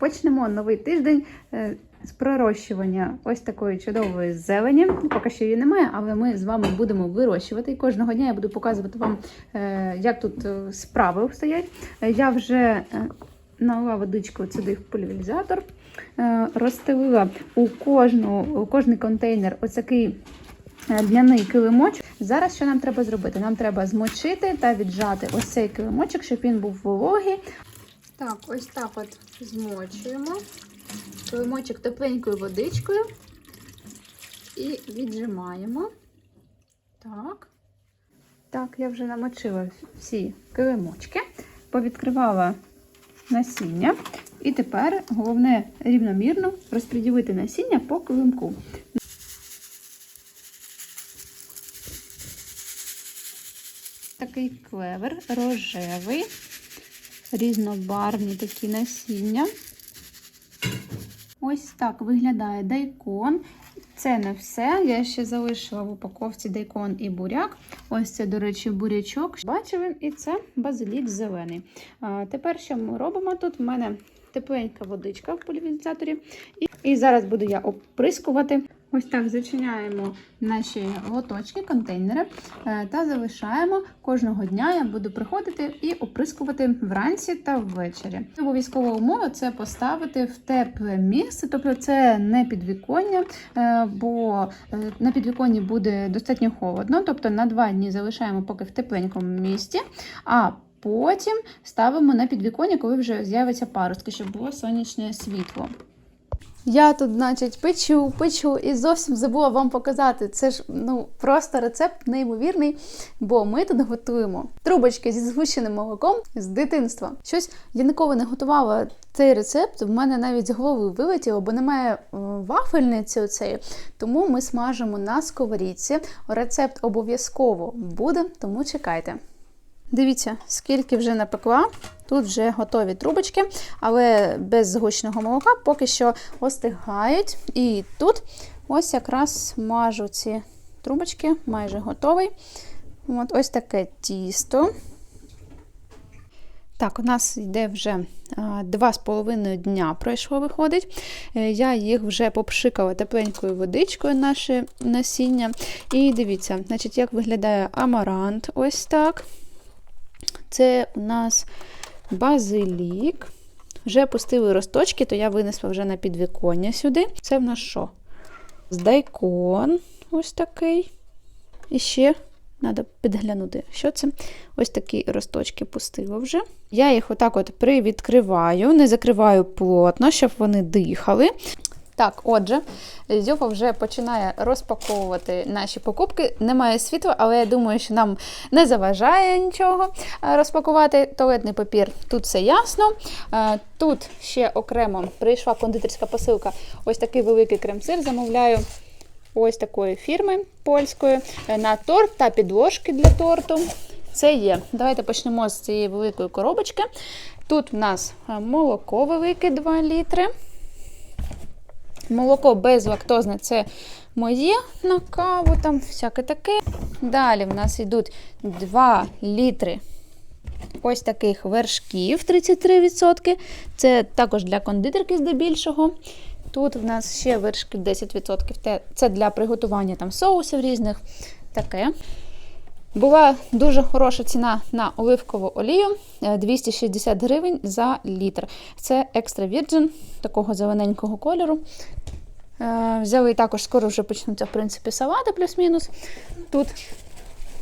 почнемо новий тиждень е, з пророщування ось такої чудової зелені. Поки що її немає, але ми з вами будемо вирощувати. І кожного дня я буду показувати вам, е, як тут е, справи стоять. Я вже налила водичку сюди в пульверизатор, е, розстелила у кожну у кожний контейнер ось такий Дняний килимочок. Зараз що нам треба зробити? Нам треба змочити та віджати ось цей килимочок, щоб він був вологий. Так, ось так от змочуємо. Килимочок тепленькою водичкою і віджимаємо. Так. Так, я вже намочила всі килимочки, повідкривала насіння. І тепер головне рівномірно розподілити насіння по килимку. Такий клевер рожевий, різнобарвні такі насіння. Ось так виглядає дайкон. Це не все. Я ще залишила в упаковці дайкон і буряк. Ось це, до речі, бурячок. Бачили, і це базилік зелений. А, тепер що ми робимо тут? У мене тепленька водичка в пульверизаторі. І, і зараз буду я оприскувати. Ось так зачиняємо наші лоточки, контейнери е, та залишаємо кожного дня. Я буду приходити і оприскувати вранці та ввечері. Обов'язкова умова це поставити в тепле місце, тобто це не підвіконня, е, бо е, на підвіконні буде достатньо холодно, тобто на два дні залишаємо поки в тепленькому місці. а Потім ставимо на підвіконня, коли вже з'явиться паростки, щоб було сонячне світло. Я тут, значить, печу, печу і зовсім забула вам показати. Це ж ну просто рецепт неймовірний, бо ми тут готуємо трубочки зі згущеним молоком з дитинства. Щось я ніколи не готувала цей рецепт. В мене навіть з голови вилетіло, бо немає е, вафельниці оцеї. Тому ми смажимо на сковорідці. Рецепт обов'язково буде, тому чекайте. Дивіться, скільки вже напекла. Тут вже готові трубочки, але без згущеного молока поки що остигають. І тут ось якраз мажу ці трубочки, майже готовий. От Ось таке тісто. Так, у нас йде вже два з половиною дня пройшло, виходить. Е, Я їх вже попшикала тепленькою водичкою, наше насіння. І дивіться, значить, як виглядає амарант. Ось так. Це у нас базилік. Вже пустили росточки, то я винесла вже на підвіконня сюди. Це в нас що? Дайкон ось такий. І ще треба підглянути, що це. Ось такі росточки пустила вже. Я їх отак от привідкриваю, не закриваю плотно, щоб вони дихали. Так, отже, Зюфа вже починає розпаковувати наші покупки. Немає світла, але я думаю, що нам не заважає нічого е, розпакувати. Туалетний папір тут все ясно. Е, Тут ще окремо прийшла кондитерська посилка. Ось такий великий крем-сир. Замовляю ось такої фірми польської е, на торт та підложки для торту. Це є. Давайте почнемо з цієї великої коробочки. Тут в нас молоко велике 2 літри. Молоко безлактозне це моє на каву, там всяке таке. Далі в нас йдуть 2 літри ось таких вершків 33%. Це також для кондитерки здебільшого. Тут в нас ще вершків 10%. Це для приготування там соусів різних. Таке. Була дуже хороша ціна на оливкову олію 260 гривень за літр. Це екстра вірджин, такого зелененького кольору. Е, Взяли також, скоро вже почнуться, в принципі, салати плюс-мінус. Тут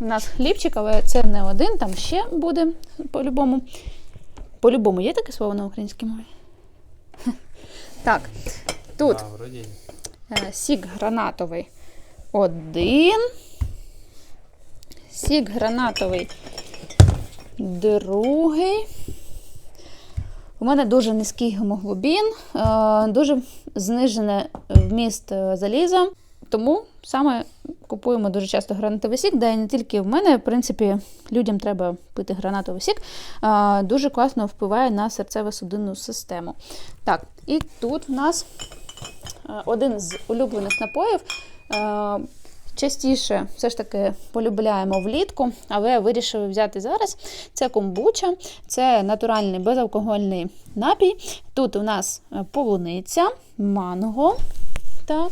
у нас хлібчик, але це не один, там ще буде по-любому. По-любому є таке слово на українській мові? Так, тут. Е, Сік гранатовий один. Сік гранатовий другий. У мене дуже низький гемоглобін, е, дуже знижене вміст е, заліза. Тому саме купуємо дуже часто гранатовий сік, де не тільки в мене, в принципі, людям треба пити гранатовий сік. Е, Дуже класно впливає на серцево-судинну систему. Так, і тут в нас один з улюблених напоїв. Частіше все ж таки полюбляємо влітку, але вирішили взяти зараз. Це комбуча, це натуральний безалкогольний напій. Тут у нас е, полуниця, манго. Так.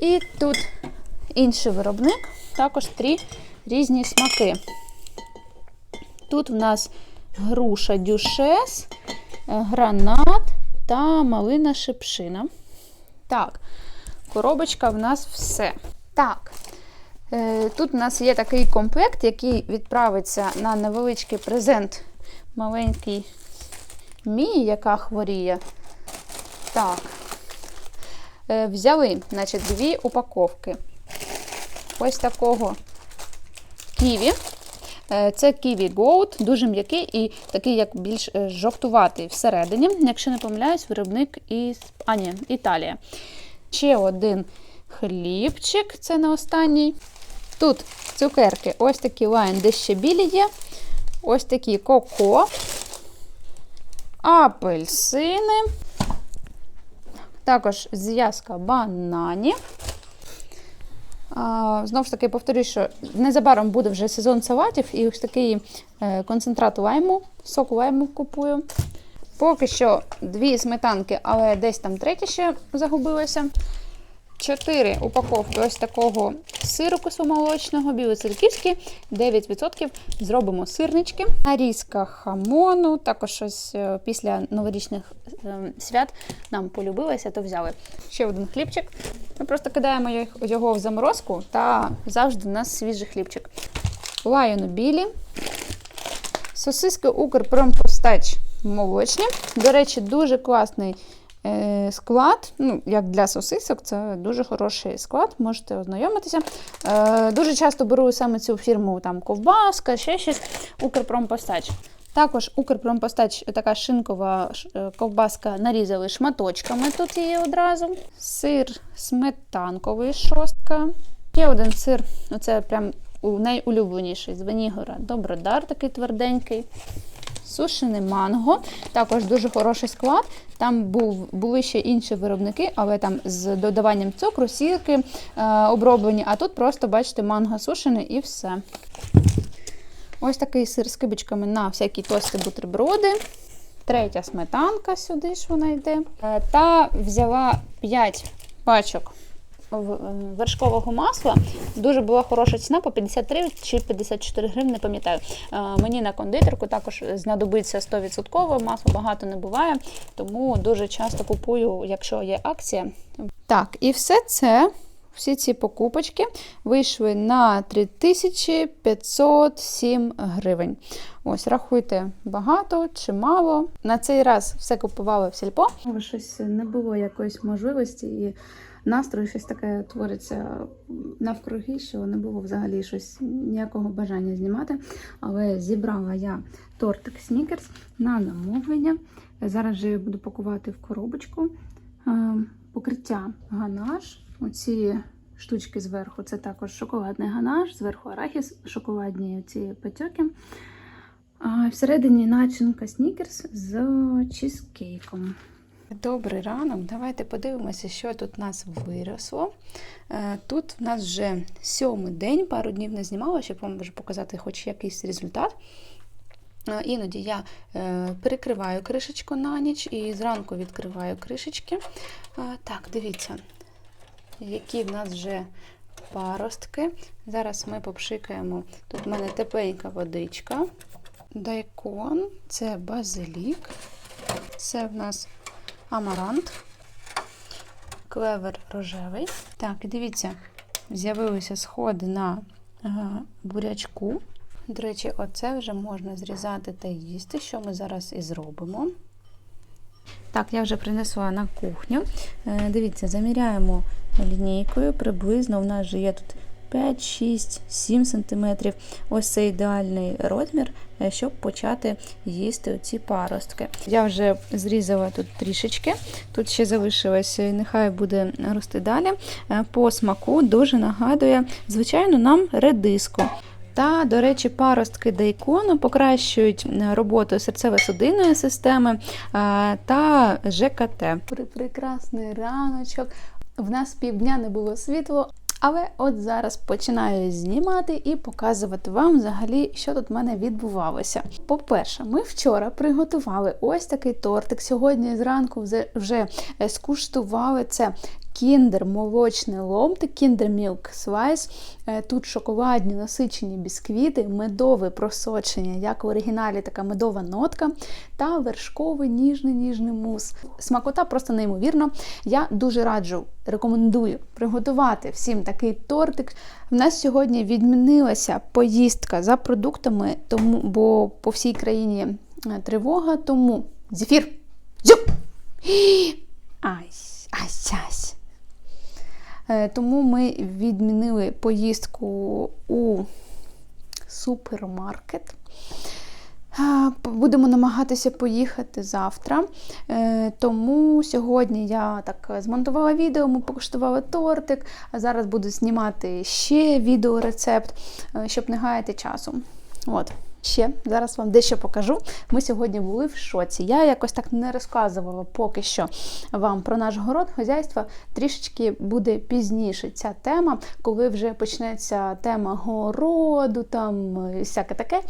І тут інший виробник, також три різні смаки. Тут у нас груша дюшес, е, гранат та малина шипшина. Так, коробочка в нас все. Так, е, тут у нас є такий комплект, який відправиться на невеличкий презент маленький Мії, яка хворіє. Так, е, взяли, значить, дві упаковки. Ось такого ківі. Е, Це Kiwi Goat, дуже м'який і такий, як більш жовтуватий всередині. Якщо не помиляюсь, виробник із а, ні, Італія. Ще один хлібчик, це не останній. Тут цукерки, ось такі лайн, де ще білі є. Ось такі коко, апельсини. Також зв'язка бананів. Знову ж таки, повторюю, що незабаром буде вже сезон салатів, і ось такий е, концентрат лайму, соку лайму купую. Поки що дві сметанки, але десь там третя ще загубилася. Чотири упаковки ось такого сиру кисломолочного, білоцерківський, 9%. Зробимо сирнички. Нарізка хамону, також ось е, після новорічних е, свят нам полюбилося, то взяли. Ще один хлібчик. Ми просто кидаємо його в заморозку та завжди у нас свіжий хлібчик. Лайону білі. Сосиски Укрпромпостач молочні. До речі, дуже класний склад. Ну, як для сосисок, це дуже хороший склад, можете ознайомитися. Е, дуже часто беру саме цю фірму там ковбаска, ще щось Укрпромпостач. Також Укрпромпостач, така шинкова е, ковбаска нарізали шматочками. Тут її одразу. Сир сметанковий шостка. Ще один сир, оце прям найулюбленіший з Венігора. Добродар такий тверденький. Сушене манго, також дуже хороший склад. Там був, були ще інші виробники, але там з додаванням цукру, сірки е, оброблені, а тут просто, бачите, манго сушене і все. Ось такий сир з кибочками на всякі тости бутерброди. Третя сметанка сюди ж вона йде. Е, Та взяла 5 пачок вершкового масла. Дуже була хороша ціна по 53 чи 54 гривні, не пам'ятаю. Е, Мені на кондитерку також знадобиться 100%, масла багато не буває, тому дуже часто купую, якщо є акція. Так, і все це. Всі ці покупочки вийшли на 3507 гривень. Ось, рахуйте, багато чи мало. На цей раз все купували в сільпо. Щось не було якоїсь можливості і настрою щось таке твориться навкруги, що не було взагалі щось ніякого бажання знімати. Але зібрала я тортик Снікерс на замовлення. Зараз же я буду пакувати в коробочку. Е, Покриття ганаш. Оці штучки зверху це також шоколадний ганаш, зверху арахіс, шоколадні ці патьоки. Всередині начинка снікерс з чизкейком. Добрий ранок. Давайте подивимося, що тут у нас виросло. Е, Тут в нас вже сьомий день, пару днів не знімала, щоб вам вже показати хоч якийсь результат. Е, Іноді я е, перекриваю кришечку на ніч і зранку відкриваю кришечки. Так, дивіться, які в нас вже паростки. Зараз ми попшикаємо. Тут в мене тепленька водичка, дайкон, це базилік, це в нас амарант, клевер рожевий. Так, дивіться, з'явилися сходи на е, бурячку. До речі, оце вже можна зрізати та їсти, що ми зараз і зробимо. Так, я вже принесла на кухню. Е, Дивіться, заміряємо лінійкою приблизно. У нас же є тут 5, 6, 7 см. Ось це ідеальний розмір, е, щоб почати їсти ці паростки. Я вже зрізала тут трішечки. Тут ще залишилось, е, нехай буде рости далі. Е, По смаку дуже нагадує, звичайно, нам редиску. Та, до речі, паростки дейкону покращують роботу серцево-судинної системи та ЖКТ. Прекрасний раночок. В нас півдня не було світло, Але от зараз починаю знімати і показувати вам взагалі, що тут в мене відбувалося. По-перше, ми вчора приготували ось такий тортик. Сьогодні зранку вже- е, скуштували це. Кіндер молочний ломтик, Milk Slice. Е, Тут шоколадні насичені бісквіти, медове просочення, як в оригіналі, така медова нотка, та вершковий ніжний ніжний мус. Смакота просто неймовірно. Я дуже раджу, рекомендую приготувати всім такий тортик. В нас сьогодні відмінилася поїздка за продуктами, тому, бо по всій країні е, тривога, тому зефір. Зюп! Ай, ай, ай. Е, Тому ми відмінили поїздку у супермаркет. Будемо намагатися поїхати завтра. Е, Тому сьогодні я так е, змонтувала відео, ми покуштували тортик. А зараз буду знімати ще відеорецепт, щоб не гаяти часу. От. Ще зараз вам дещо покажу. Ми сьогодні були в шоці. Я якось так не розказувала поки що вам про наш город хазяйства. Трішечки буде пізніше ця тема, коли вже почнеться тема городу, там е, всяке таке.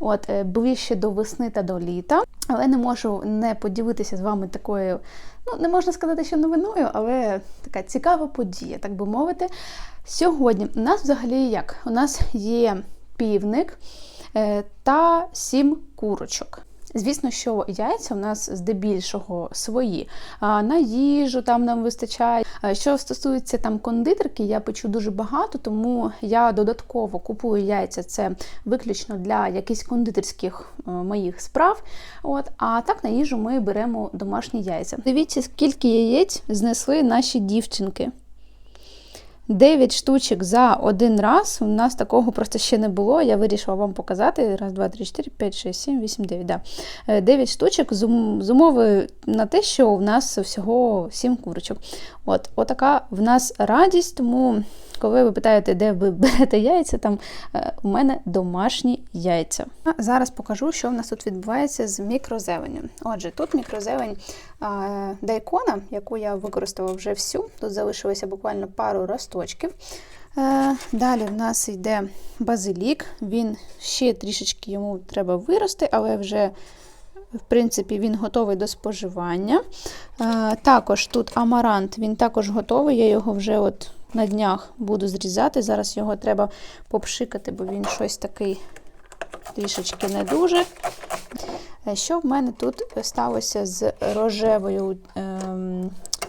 От е, ближче до весни та до літа. Але не можу не поділитися з вами такою. Ну, не можна сказати, що новиною, але така цікава подія, так би мовити. Сьогодні у нас взагалі як? У нас є півник та сім курочок. Звісно, що яйця у нас здебільшого свої. А на їжу там нам вистачає. Що стосується там кондитерки, я печу дуже багато, тому я додатково купую яйця. Це виключно для якихось кондитерських е, моїх справ. От, а так на їжу ми беремо домашні яйця. Дивіться, скільки яєць знесли наші дівчинки. 9 штучок за один раз. У нас такого просто ще не було. Я вирішила вам показати. Раз, два, три, чотири, п'ять, шість, сім, вісім, дев'ять. Да. Е, 9 штучок з умовою на те, що у нас всього 7 курочок. От, отака в нас радість, тому коли ви питаєте, де ви берете яйця, там е, у мене домашні яйця. Зараз покажу, що в нас тут відбувається з мікрозеленню. Отже, тут мікрозелень дайкона, яку я використала вже всю. Тут залишилося буквально пару росточків. Е, Далі в нас йде базилік. Він ще трішечки йому треба вирости, але вже. В принципі, він готовий до споживання. Е, також тут амарант, він також готовий. Я його вже от на днях буду зрізати. Зараз його треба попшикати, бо він щось такий трішечки не дуже. Е, Що в мене тут сталося з рожевою ем,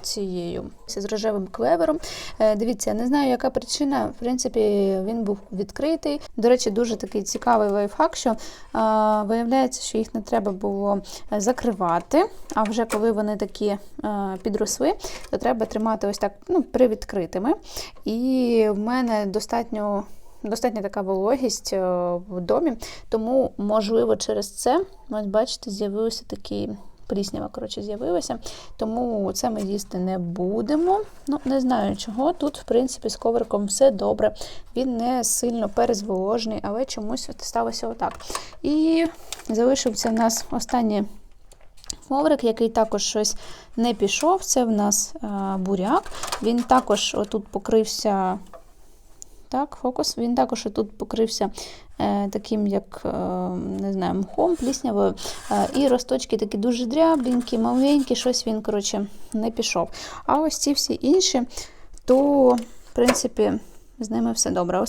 цією, з рожевим клевером? Е, Дивіться, я не знаю, яка причина. В принципі, він був відкритий. До речі, дуже такий цікавий лайфхак, що виявляється, що їх не треба було е, закривати. А вже коли вони такі е, підросли, то треба тримати ось так ну, привідкритими. І в мене достатньо. Достатня така вологість в домі, тому, можливо, через це, ось бачите, з'явився такий пліснява, коротше, з'явилася. Тому це ми їсти не будемо. Ну, не знаю чого. Тут, в принципі, з ковриком все добре. Він не сильно перезволожений, але чомусь сталося отак. І залишився в нас останній коврик, який також щось не пішов. Це в нас буряк. Він також отут покрився. Так, фокус. Він також тут покрився е, таким, як е, не знаю, мхом, пліснявою. Е, і росточки такі дуже дрябленькі, маленькі, щось він, коротше, не пішов. А ось ці всі інші, то, в принципі, з ними все добре.